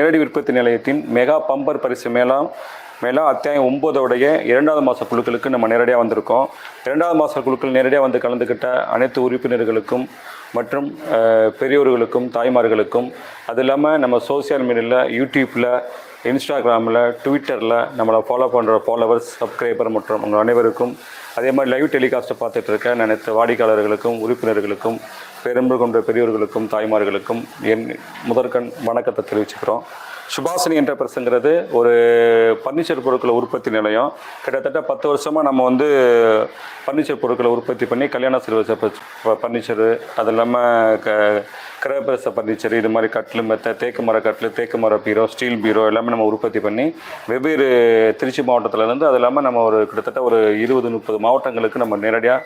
நேரடி உற்பத்தி நிலையத்தின் மெகா பம்பர் பரிசு மேலாம் மேலும் அத்தியாயம் ஒம்போதோடைய இரண்டாவது மாத குழுக்களுக்கு நம்ம நேரடியாக வந்திருக்கோம். இரண்டாவது மாத குழுக்கள் நேரடியாக வந்து கலந்துக்கிட்ட அனைத்து உறுப்பினர்களுக்கும் மற்றும் பெரியோர்களுக்கும் தாய்மார்களுக்கும் அது இல்லாமல் நம்ம சோசியல் மீடியாவில் யூடியூப்பில் இன்ஸ்டாகிராமில் ட்விட்டரில் நம்மளை ஃபாலோ பண்ணுற ஃபாலோவர்ஸ் சப்ஸ்கிரைபர் மற்றும் உங்கள் அனைவருக்கும் அதே மாதிரி லைவ் டெலிகாஸ்ட்டை பார்த்துட்டு இருக்க நினைத்த வாடிக்கையாளர்களுக்கும் உறுப்பினர்களுக்கும் பெரும்பு கொண்ட பெரியோர்களுக்கும் தாய்மார்களுக்கும் என் முதற்கண் வணக்கத்தை தெரிவிச்சுக்கிறோம். சுபாசினி என்டர்பிரஸ்ங்கிறது ஒரு பர்னிச்சர் பொருட்களை உற்பத்தி நிலையம். கிட்டத்தட்ட பத்து வருஷமாக நம்ம வந்து பர்னிச்சர் பொருட்களை உற்பத்தி பண்ணி கல்யாண சிறுவச பர்னிச்சரு அது இல்லாமல் க கிரகப்பிரச பர்னிச்சர் இது மாதிரி கட்டில் மெத்த தேக்கு மர கட்டில் தேக்கு மர பீரோ ஸ்டீல் பீரோ எல்லாமே நம்ம உற்பத்தி பண்ணி வெவ்வேறு திருச்சி மாவட்டத்திலேருந்து அது இல்லாமல் நம்ம ஒரு கிட்டத்தட்ட ஒரு இருபது முப்பது மாவட்டங்களுக்கு நம்ம நேரடியாக